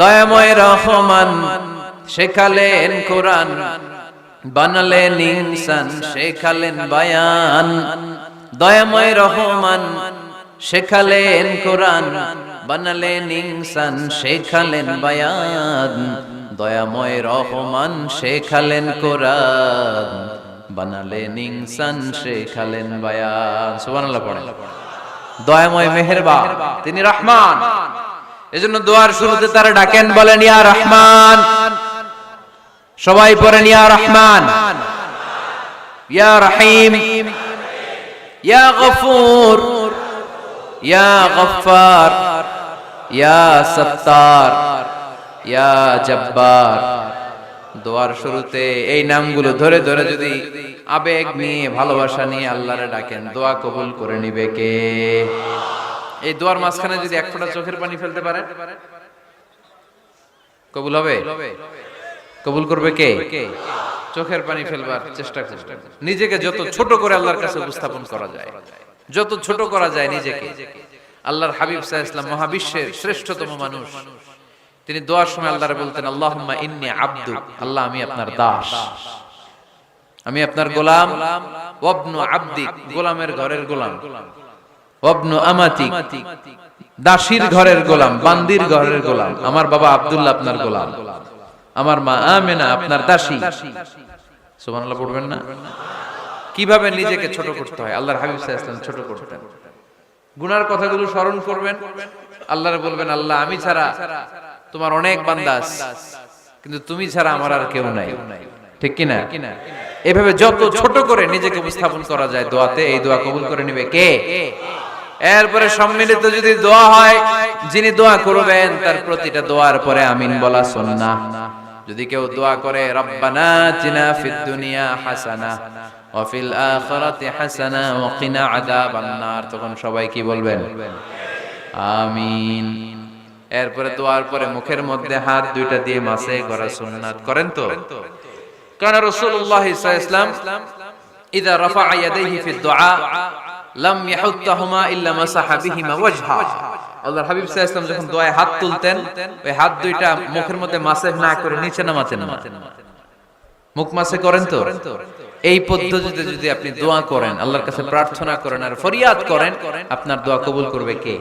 দয়াময় রহমান, শেখালেন কোরআন, বানালেন ইনসান, শেখালেন বায়ান। দয়াময় রহমান, শেখালেন কোরআন, বানালেন ইনসান, শেখালেন বায়ান। দয়াময় রহমান, শেখালেন কোরআন, বানালেন ইনসান, শেখালেন বায়ান। সুবহানাল্লাহ পড়ে দয়াময় মেহেরবান, তিনি রহমান। এজন্য দোয়ার শুরুতে তারা ডাকেন বলেন ইয়া রহমান। সবাই পড়েন ইয়া রহমান। ইয়া রহিম। ইয়া গফুর। ইয়া গফফার। ইয়া সত্তার। ইয়া জব্বার। দোয়ার শুরুতে এই নামগুলো ধরে ধরে যদি আবেগ নিয়ে ভালোবাসা নিয়ে আল্লাহরে ডাকেন দোয়া কবুল করে নিবে কে? এই দোয়ার মাঝখানে যদি এক ফোঁটা চোখের পানি ফেলতে পারে? কবুল হবে? কবুল করবে কে? চোখের পানি ফেলবার চেষ্টা করবে। নিজেকে যত ছোট করে আল্লাহর কাছে উপস্থাপন করা যায়, যত ছোট করা যায় নিজেকে। আল্লাহর হাবিব সাহা ইসলাম মহাবিশ্বের শ্রেষ্ঠতম মানুষ। তিনি দোয়ার সময় আল্লাহরে বলতেন, আল্লাহুম্মা ইন্নী আব্দু, আল্লাহ আমি আপনার দাস। আমি আপনার গোলাম। আব্দি, গোলামের ঘরের গোলাম। ঘরের গোলাম, বান্দির ঘরের গোলাম, আমার বাবা আপনার গোলাম, আমার মা আমেনা আপনার দাসী। পড়বেন না? কীভাবে নিজেকে ছোট করতে হয়? আল্লাহর হাবিব সাল্লাল্লাহু ছোট করতেন। গুনার কথাগুলো স্মরণ করবেন। আল্লাহরে বলবেন, আল্লাহ, আমি ছাড়া তোমার অনেক বান্দাস কিন্তু তুমি ছাড়া আমার আর কেউ নাই। ঠিক কিনা? এভাবে যত ছোট করে নিজেকে উপস্থাপন করা যায় দোয়াতে, এই দোয়া কবুল করে নিবে কে? এরপরে সম্মিলিত যদি দোয়া হয়, যিনি দোয়া করবেন, তার প্রতিটা দোয়ার পরে আমিন বলা সুন্নাহ। যদি কেউ দোয়া করে, রব্বানা তিনা ফিদ দুনিয়া হাসানা, ওয়া ফিল আখিরাতি হাসানা, ওয়া কিনা আযাবান নার তখন সবাই কি বলবেন? আমিন। এরপরে দোয়ার পরে মুখের মধ্যে হাত দুইটা দিয়ে মাসে করা সুন্নাত করেন তো? কারণ রাসূলুল্লাহ সাল্লাল্লাহু আলাইহি ওয়াসাল্লাম, ইদা রাফা ইয়াদাইহি ফি দুআ লাম ইল্লা মাসাহা বিহিমা ওয়াজহা। আল্লাহর হাবিব সাল্লাল্লাহু যখন দোয়ায় হাত তুলতেন, ওই হাত দুইটা মুখের মধ্যে না করে নিচে নামাতেন। না মুখ মাসে করেন তো? এই পদ্ধতিতে যদি আপনি দোয়া করেন, আল্লাহর কাছে প্রার্থনা করেন আর ফরিয়াদ করেন, আপনার দোয়া কবুল করবে কে?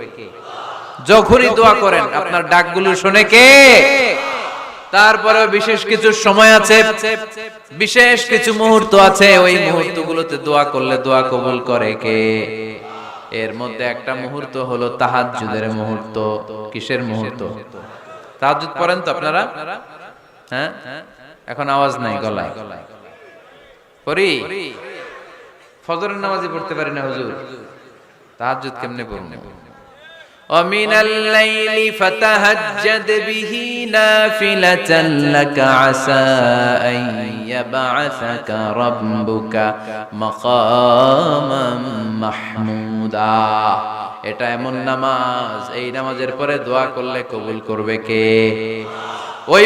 যখনই দোয়া করেন, আপনার ডাকগুলো শুনে কে? তারপরে বিশেষ কিছু সময় আছে, বিশেষ কিছু মুহূর্ত আছে, ওই মুহূর্তগুলোতে দোয়া করলে দোয়া কবুল করে কে? এর মধ্যে একটা মুহূর্ত হলো তাহাজ্জুদের মুহূর্ত। কিসের মুহূর্ত? তাহাজ্জুদ পড়েন তো আপনারা? হ্যাঁ? এখন আওয়াজ নাই গলায়। পড়ি? ফজরের নামাজই পড়তে পারি না হুজুর। তাহাজ্জুদ কেমনে পড়ব? ومن الليل فتهجد به نافلة لك عسى أن يبعثك ربك مقاما محمودا এটা এমন নামাজ এই নামাজের পরে দোয়া করলে কবুল করবে কে ওই